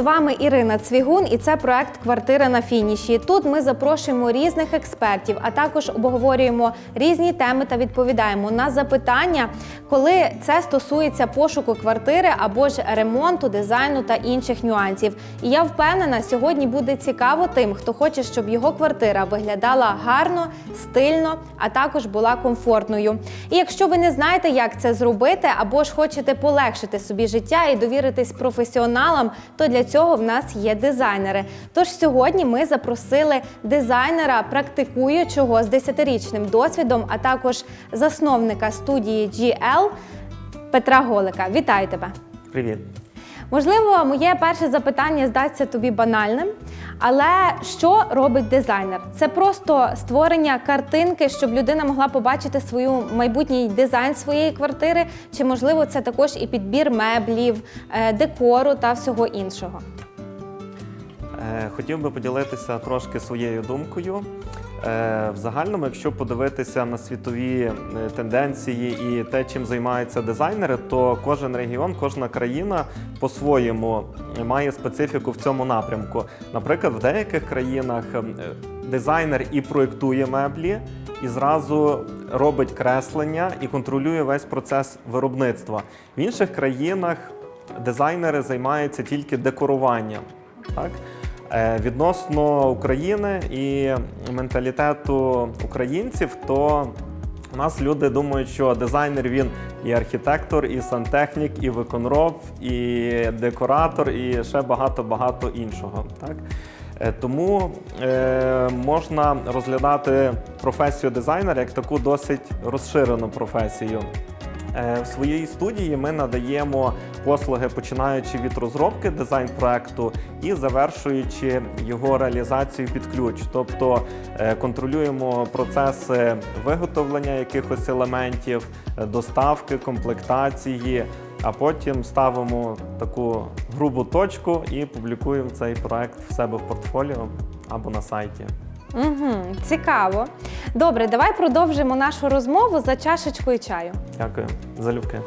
З вами Ірина Цвігун, і це проект Квартира на фініші. Тут ми запрошуємо різних експертів, а також обговорюємо різні теми та відповідаємо на запитання, коли це стосується пошуку квартири або ж ремонту, дизайну та інших нюансів. І я впевнена, сьогодні буде цікаво тим, хто хоче, щоб його квартира виглядала гарно, стильно, а також була комфортною. І якщо ви не знаєте, як це зробити, або ж хочете полегшити собі життя і довіритись професіоналам, то для цього в нас є дизайнери. Тож сьогодні ми запросили дизайнера, практикуючого з 10-річним досвідом, а також засновника студії GL Петра Голика. Вітаю тебе! Привіт. Можливо, моє перше запитання здасться тобі банальним, але що робить дизайнер? Це просто створення картинки, щоб людина могла побачити свою майбутній дизайн своєї квартири, чи можливо це також і підбір меблів, е, декору та всього іншого. Е, Хотів би поділитися трошки своєю думкою. Е, В загальному, якщо подивитися на світові е, тенденції і те, чим займаються дизайнери, то кожен регіон, кожна країна по-своєму має специфіку в цьому напрямку. Наприклад, в деяких країнах е, дизайнер і проєктує меблі, і зразу робить креслення і контролює весь процес виробництва. В інших країнах дизайнери займаються тільки декоруванням. Так? Е, Відносно України і менталітету українців, то у нас люди думають, що дизайнер він і архітектор, і сантехнік, і виконроб, і декоратор, і ще багато-багато іншого. Так? Е, Тому е, можна розглядати професію дизайнера як таку досить розширену професію. Е, В своїй студії ми надаємо послуги, починаючи від розробки дизайн-проекту і завершуючи його реалізацію під ключ. Тобто е, контролюємо процеси виготовлення якихось елементів, е, доставки, комплектації, а потім ставимо таку грубу точку і публікуємо цей проект в себе в портфоліо або на сайті. Угу, цікаво. Добре, давай продовжимо нашу розмову за чашечкою чаю. Дякую, залюбки.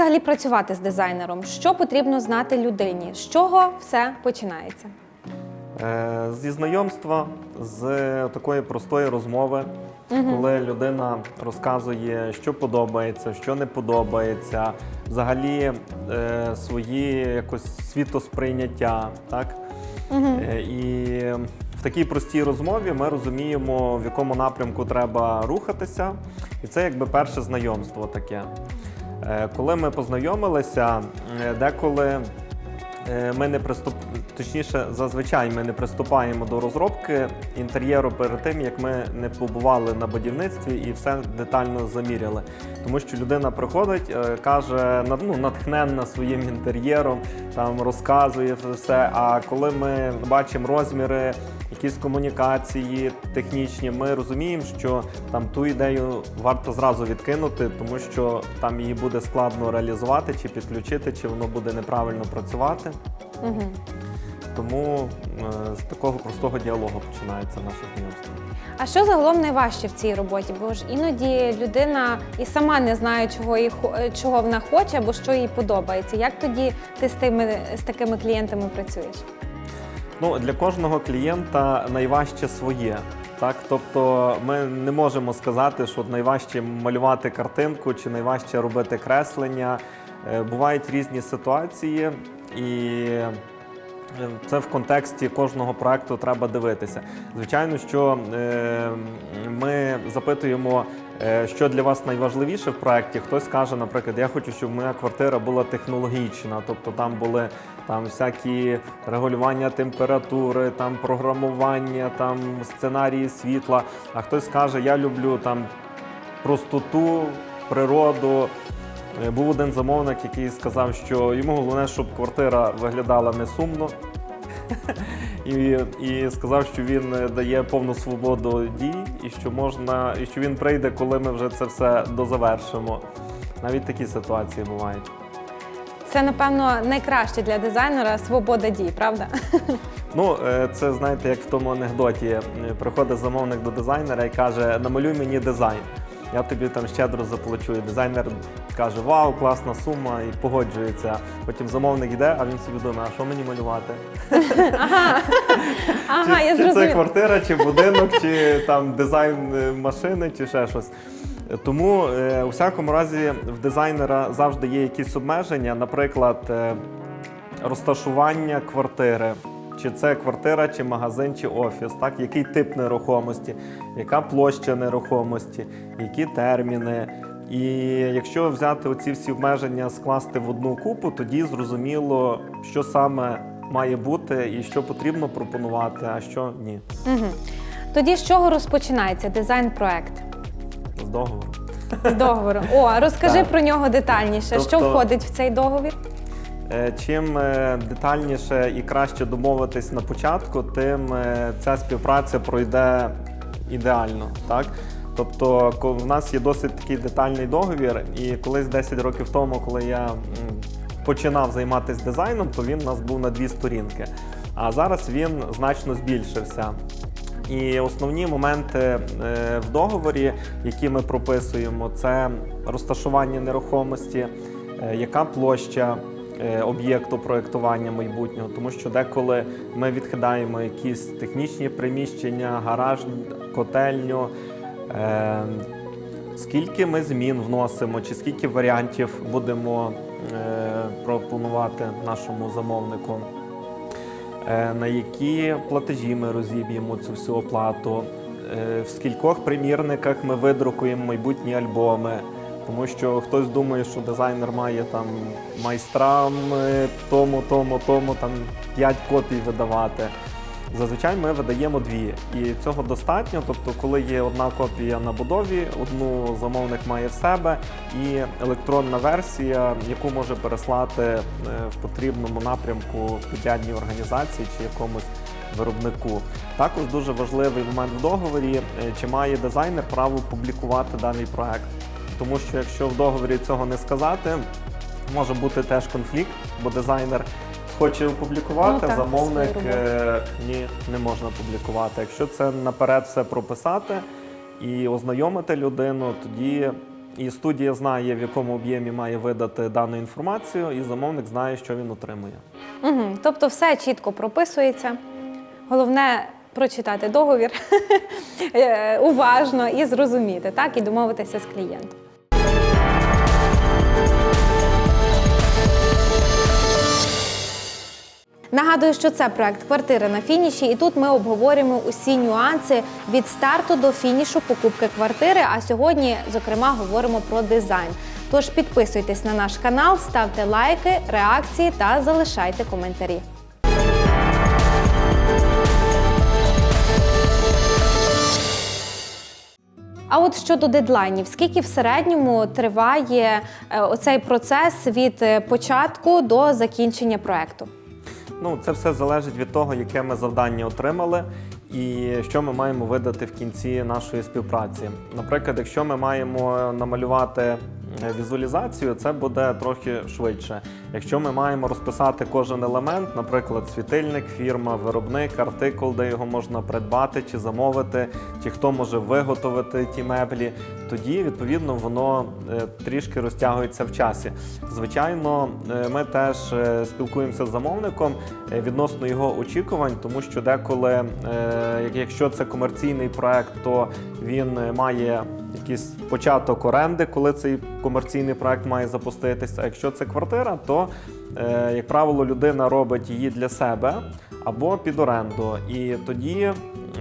Взагалі працювати з дизайнером? Що потрібно знати людині? З чого все починається? Е, Зі знайомства, з такої простої розмови, коли людина розказує, що подобається, що не подобається, взагалі е, свої якось світосприйняття. Так? Е, І в такій простій розмові ми розуміємо, в якому напрямку треба рухатися. І це якби перше знайомство таке. Е, Коли ми познайомилися, е, деколи Ми не приступ... точніше, зазвичай ми не приступаємо до розробки інтер'єру перед тим, як ми не побували на будівництві і все детально заміряли. Тому що людина приходить, е, каже, ну, натхненна своїм інтер'єром, там розказує все. А коли ми бачимо розміри, якісь комунікації технічні, ми розуміємо, що там ту ідею варто зразу відкинути, тому що там її буде складно реалізувати чи підключити, чи воно буде неправильно працювати. Угу. Тому е, з такого простого діалогу починається наше знайомство. А що загалом найважче в цій роботі? Бо ж іноді людина і сама не знає, чого, їй, хо- е, чого вона хоче або що їй подобається. Як тоді ти з, тими, з такими клієнтами працюєш? Ну, для кожного клієнта найважче своє. Так, тобто ми не можемо сказати, що найважче малювати картинку чи найважче робити креслення. Е, Бувають різні ситуації, і е, це в контексті кожного проекту треба дивитися. Звичайно, що е, ми запитуємо, е, що для вас найважливіше в проєкті. Хтось каже, наприклад, я хочу, щоб моя квартира була технологічна, тобто там були там всякі регулювання температури, там програмування, там сценарії світла. А хтось каже, я люблю там простоту, природу. Е, Був один замовник, який сказав, що йому головне, щоб квартира виглядала не сумно. І, і сказав, що він дає повну свободу дій, і що можна, і що він прийде, коли ми вже це все дозавершимо. Навіть такі ситуації бувають. Це, напевно, найкраще для дизайнера свобода дій, правда? Ну, е, це знаєте, як в тому анекдоті. Е, Приходить замовник до дизайнера і каже: намалюй мені дизайн. Я тобі там щедро заплачу. І дизайнер каже: Вау, класна сума, і погоджується. Потім замовник йде, а він собі думає, а що мені малювати? Ага, чи, я чи це зрозуміла. квартира, чи будинок, чи там дизайн е, машини, чи ще щось. Тому е, у всякому разі в дизайнера завжди є якісь обмеження, наприклад, е, розташування квартири. Чи це квартира, чи магазин, чи офіс, так? Який тип нерухомості, яка площа нерухомості, які терміни. І якщо взяти оці всі обмеження, скласти в одну купу, тоді зрозуміло, що саме має бути і що потрібно пропонувати, а що ні. Угу. Тоді з чого розпочинається дизайн-проект? З договору. З договору. О, розкажи Так. про нього детальніше. Що Тобто- входить в цей договір? Е, Чим е, детальніше і краще домовитись на початку, тим е, ця співпраця пройде ідеально. Так? Тобто, в нас є досить такий детальний договір, і колись 10 років тому, коли я починав займатися дизайном, то він у нас був на дві сторінки. А зараз він значно збільшився. І основні моменти в договорі, які ми прописуємо, це розташування нерухомості, яка площа об'єкту проєктування майбутнього, тому що деколи ми відкидаємо якісь технічні приміщення, гараж, котельню. е, Скільки ми змін вносимо, чи скільки варіантів будемо е, пропонувати нашому замовнику? Е, на які платежі ми розіб'ємо цю всю оплату, е, в скількох примірниках ми видрукуємо майбутні альбоми. Тому що хтось думає, що дизайнер має там майстрам е, тому, тому, тому там 5 копій видавати. Зазвичай ми видаємо дві, і цього достатньо. Тобто, коли є одна копія на будові, одну замовник має в себе, і електронна версія, яку може переслати е, в потрібному напрямку підрядній організації чи якомусь виробнику. Також дуже важливий момент в договорі, е, чи має дизайнер право публікувати даний проект. Тому що якщо в договорі цього не сказати, може бути теж конфлікт, бо дизайнер хоче опублікувати, Ну, так, замовник е, ні, не можна публікувати. Якщо це наперед все прописати і ознайомити людину, тоді і студія знає, в якому об'ємі має видати дану інформацію, і замовник знає, що він отримує. Угу. Тобто все чітко прописується. Головне прочитати договір е, уважно і зрозуміти, так, і домовитися з клієнтом. Нагадую, що це проект Квартира на фініші, і тут ми обговорюємо усі нюанси від старту до фінішу покупки квартири. А сьогодні, зокрема, говоримо про дизайн. Тож підписуйтесь на наш канал, ставте лайки, реакції та залишайте коментарі. А от щодо дедлайнів, скільки в середньому триває е, оцей процес від е, початку до закінчення проекту? Ну, це все залежить від того, яке ми завдання отримали і що ми маємо видати в кінці нашої співпраці. Наприклад, якщо ми маємо намалювати візуалізацію, це буде трохи швидше. Якщо ми маємо розписати кожен елемент, наприклад, світильник, фірма, виробник, артикул, де його можна придбати чи замовити, чи хто може виготовити ті меблі, тоді відповідно воно е, трішки розтягується в часі. Звичайно, е, ми теж е, спілкуємося з замовником е, відносно його очікувань, тому що деколи, е, якщо це комерційний проект, то він е, має якийсь початок оренди, коли цей комерційний проект має запуститися. А якщо це квартира, то, е, як правило, людина робить її для себе або під оренду. І тоді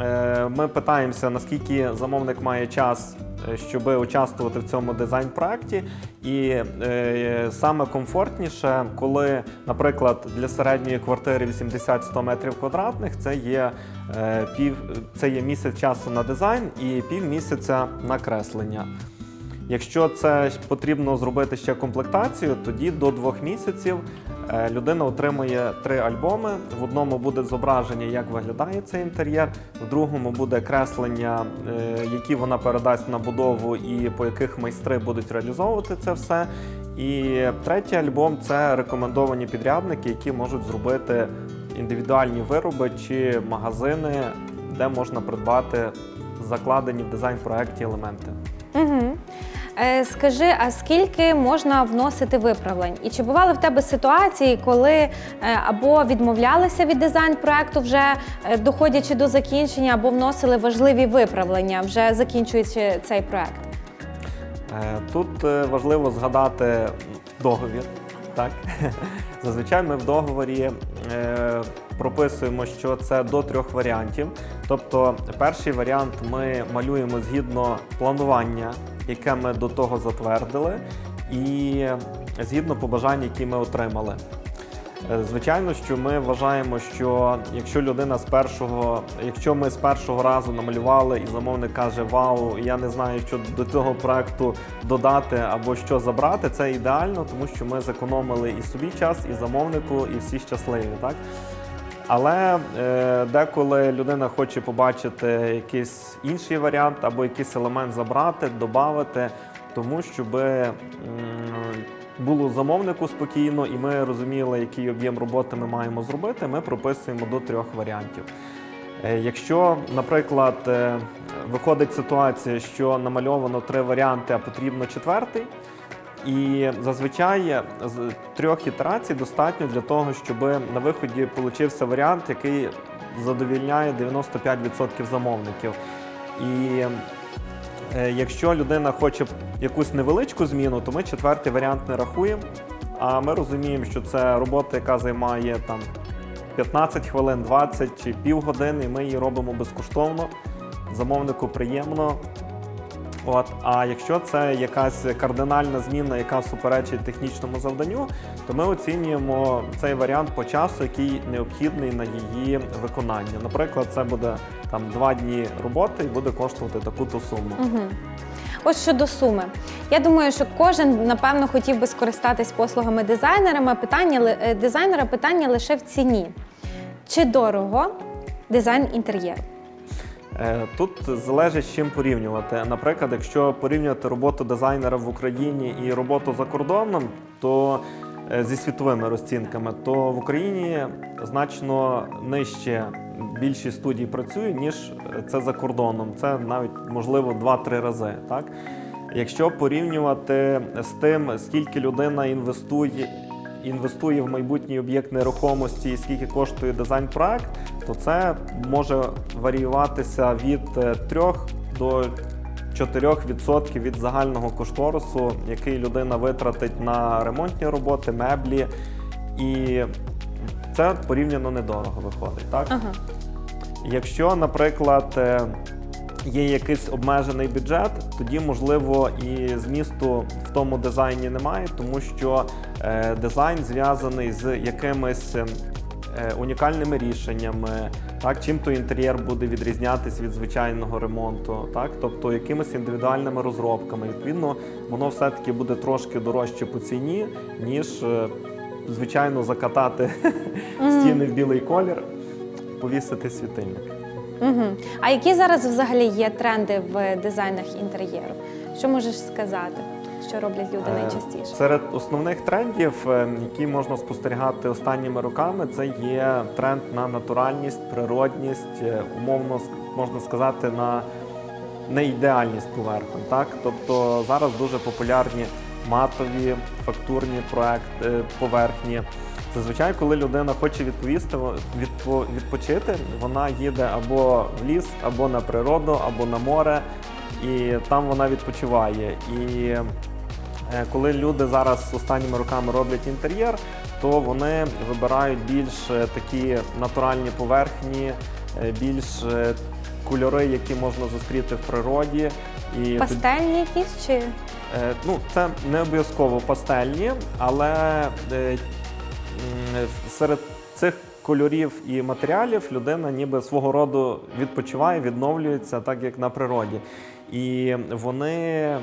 е, ми питаємося, наскільки замовник має час, щоб участвувати в цьому дизайн-проекті. І е, саме комфортніше, коли, наприклад, для середньої квартири 80-100 метрів квадратних це є е, пів, це є місяць часу на дизайн і пів місяця на креслення. Якщо це потрібно зробити ще комплектацію, тоді до двох місяців е, людина отримує три альбоми. В одному буде зображення, як виглядає цей інтер'єр, в другому буде креслення, е, які вона передасть на будову і по яких майстри будуть реалізовувати це все. І третій альбом це рекомендовані підрядники, які можуть зробити індивідуальні вироби чи магазини, де можна придбати закладені в дизайн-проекті елементи. Угу. Е, скажи, а скільки можна вносити виправлень? І чи бували в тебе ситуації, коли е, або відмовлялися від дизайн проекту, вже е, доходячи до закінчення, або вносили важливі виправлення, вже закінчуючи цей проект? Тут важливо згадати договір. Так? Зазвичай ми в договорі прописуємо, що це до трьох варіантів. Тобто, перший варіант ми малюємо згідно планування, яке ми до того затвердили, і згідно побажань, які ми отримали. Е, Звичайно, що ми вважаємо, що якщо людина з першого, якщо ми з першого разу намалювали і замовник каже Вау, я не знаю, що до цього проекту додати або що забрати, це ідеально, тому що ми зекономили і собі час, і замовнику, і всі щасливі. Так? Але е, деколи людина хоче побачити якийсь інший варіант або якийсь елемент забрати, додати, тому щоб м, було замовнику спокійно, і ми розуміли, який об'єм роботи ми маємо зробити. Ми прописуємо до трьох варіантів. Е, Якщо, наприклад, е, виходить ситуація, що намальовано три варіанти, а потрібно четвертий, і зазвичай з трьох ітерацій достатньо для того, щоб на виході получився варіант, який задовільняє 95% замовників. І е, якщо людина хоче якусь невеличку зміну, то ми четвертий варіант не рахуємо. А ми розуміємо, що це робота, яка займає там 15 хвилин, 20 чи півгодини, і ми її робимо безкоштовно. Замовнику приємно. От, а якщо це якась кардинальна зміна, яка суперечить технічному завданню, то ми оцінюємо цей варіант по часу, який необхідний на її виконання. Наприклад, це буде там два дні роботи і буде коштувати таку-то суму. Угу. Ось щодо суми. Я думаю, що кожен напевно хотів би скористатись послугами дизайнера. Питання е, дизайнера питання лише в ціні. Чи дорого дизайн інтер'єру? Е, Тут залежить з чим порівнювати. Наприклад, якщо порівнювати роботу дизайнера в Україні і роботу за кордоном, то е, зі світовими розцінками, то в Україні значно нижче більшість студій працює, ніж це за кордоном. Це навіть можливо 2-3 рази. Так? Якщо порівнювати з тим, скільки людина інвестує. Інвестує в майбутній об'єкт нерухомості і скільки коштує дизайн-проект, то це може варіюватися від е, 3 до 4% від загального кошторису, який людина витратить на ремонтні роботи, меблі. І це порівняно недорого виходить. Так? Ага. Якщо, наприклад, е, є якийсь обмежений бюджет, тоді можливо і змісту в тому дизайні немає, тому що е, дизайн зв'язаний з якимись е, унікальними рішеннями, так чим то інтер'єр буде відрізнятись від звичайного ремонту, так тобто якимись індивідуальними розробками. Відповідно, воно все-таки буде трошки дорожче по ціні, ніж е, звичайно закатати стіни в білий колір, повісити світильник. Угу. А які зараз взагалі є тренди в дизайнах інтер'єру? Що можеш сказати? Що роблять люди Е, найчастіше? Серед основних трендів, е, які можна спостерігати останніми роками, це є тренд на натуральність, природність, е, умовно можна сказати, на неідеальність поверхонь. Так? Тобто зараз дуже популярні матові фактурні проект, е, поверхні. Зазвичай, коли людина хоче відповісти, відпо, відпочити, вона їде або в ліс, або на природу, або на море, і там вона відпочиває. І коли люди зараз останніми роками роблять інтер'єр, то вони вибирають більш е, такі натуральні поверхні, е, більш е, кольори, які можна зустріти в природі. І Пастельні якісь чи Е, Ну, це не обов'язково пастельні, але е, серед цих кольорів і матеріалів людина ніби свого роду відпочиває, відновлюється, так як на природі. І вони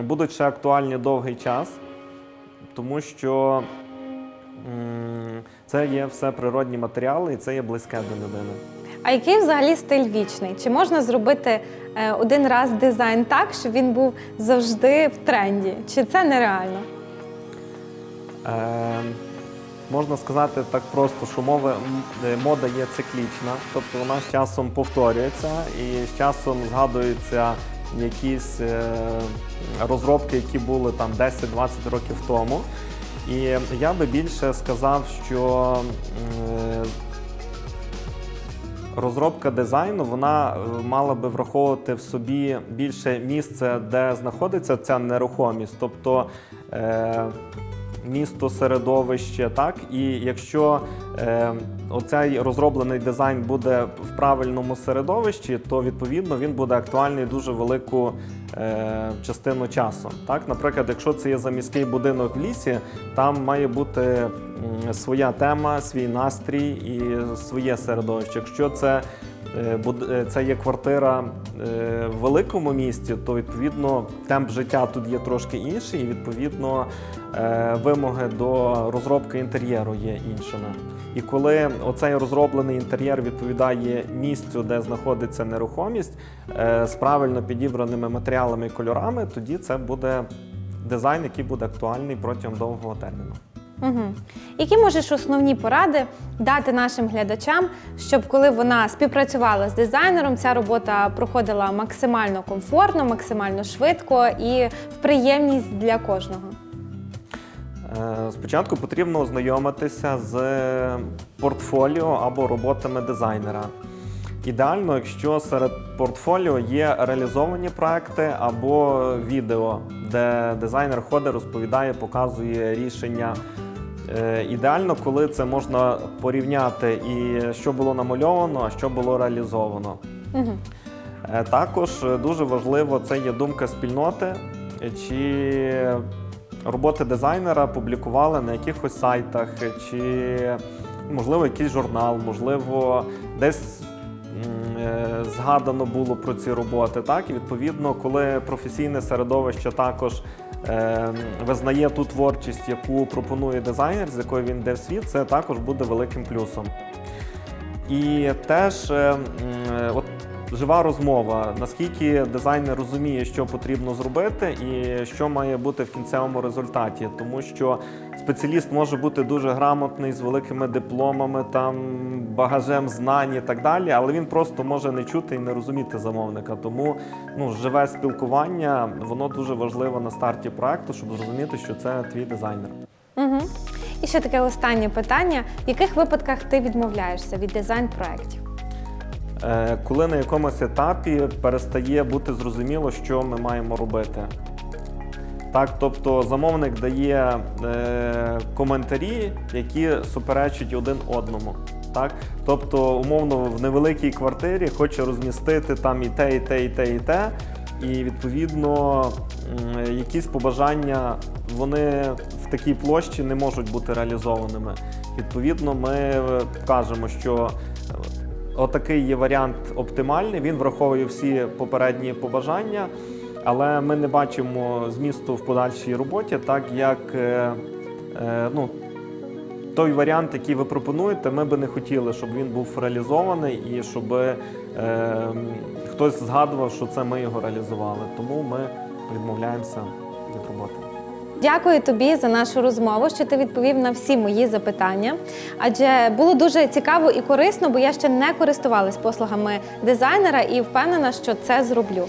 будуть ще актуальні довгий час, тому що це є все природні матеріали і це є близьке до людини. а який взагалі стиль вічний? Чи можна зробити е, один раз дизайн так, щоб він був завжди в тренді? Чи це нереально? Е, можна сказати так просто, що мови, е, мода є циклічна, тобто вона з часом повторюється і з часом згадуються якісь е, розробки, які були там 10-20 років тому. І я би більше сказав, що е, розробка дизайну вона е, мала би враховувати в собі більше місце, де знаходиться ця нерухомість, тобто місто, середовище, так і якщо е, оцей розроблений дизайн буде в правильному середовищі, то відповідно він буде актуальний дуже велику е, частину часу. Так, наприклад, якщо це є заміський будинок в лісі, там має бути своя тема, свій настрій і своє середовище. Якщо це це є квартира е, в великому місті, то відповідно темп життя тут є трошки інший, і відповідно е, вимоги до розробки інтер'єру є іншими. І коли оцей розроблений інтер'єр відповідає місцю, де знаходиться нерухомість, е, з правильно підібраними матеріалами і кольорами, тоді це буде дизайн, який буде актуальний протягом довгого терміну. Угу. Які можеш основні поради дати нашим глядачам, щоб коли вона співпрацювала з дизайнером, ця робота проходила максимально комфортно, максимально швидко і в приємність для кожного? Е, Спочатку потрібно ознайомитися з портфоліо або роботами дизайнера. Ідеально, якщо серед портфоліо є реалізовані проекти або відео, де дизайнер ходить, розповідає, показує рішення. Е, Ідеально, коли це можна порівняти і що було намальовано, а що було реалізовано. Угу. Також е, дуже важливо це є думка спільноти, чи роботи дизайнера публікували на якихось сайтах, чи можливо якийсь журнал, можливо, десь згадано було про ці роботи. Так, і відповідно, коли професійне середовище також визнає ту творчість, яку пропонує дизайнер, з якою він йде в світ, це також буде великим плюсом. І теж е, м, е, от жива розмова, наскільки дизайнер розуміє, що потрібно зробити, і що має бути в кінцевому результаті. Тому що спеціаліст може бути дуже грамотний з великими дипломами, там багажем знань і так далі, але він просто може не чути і не розуміти замовника. Тому ну, живе спілкування воно дуже важливо на старті проекту, щоб зрозуміти, що це твій дизайнер. Угу. І ще таке останнє питання: в яких випадках ти відмовляєшся від дизайн проєктів? Е, коли на якомусь етапі перестає бути зрозуміло, що ми маємо робити. Так, тобто замовник дає е, коментарі, які суперечать один одному. Так? Тобто, умовно, в невеликій квартирі хоче розмістити там і те, і те, і те, і те. І відповідно якісь побажання вони в такій площі не можуть бути реалізованими. Відповідно, ми е, кажемо, що отакий є варіант оптимальний. Він враховує всі попередні побажання, але ми не бачимо змісту в подальшій роботі, так як е, е, ну, той варіант, який ви пропонуєте, ми би не хотіли, щоб він був реалізований і щоб е, хтось згадував, що це ми його реалізували. Тому ми відмовляємося від роботи. Дякую тобі за нашу розмову, що ти відповів на всі мої запитання. Адже було дуже цікаво і корисно, бо я ще не користувалась послугами дизайнера і впевнена, що це зроблю.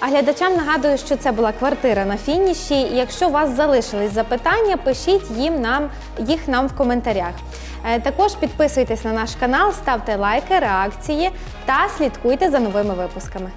А глядачам нагадую, що це була квартира на фініші. Якщо у вас залишились запитання, пишіть їм нам їх нам в коментарях. Е, Також підписуйтесь на наш канал, ставте лайки, реакції та слідкуйте за новими випусками.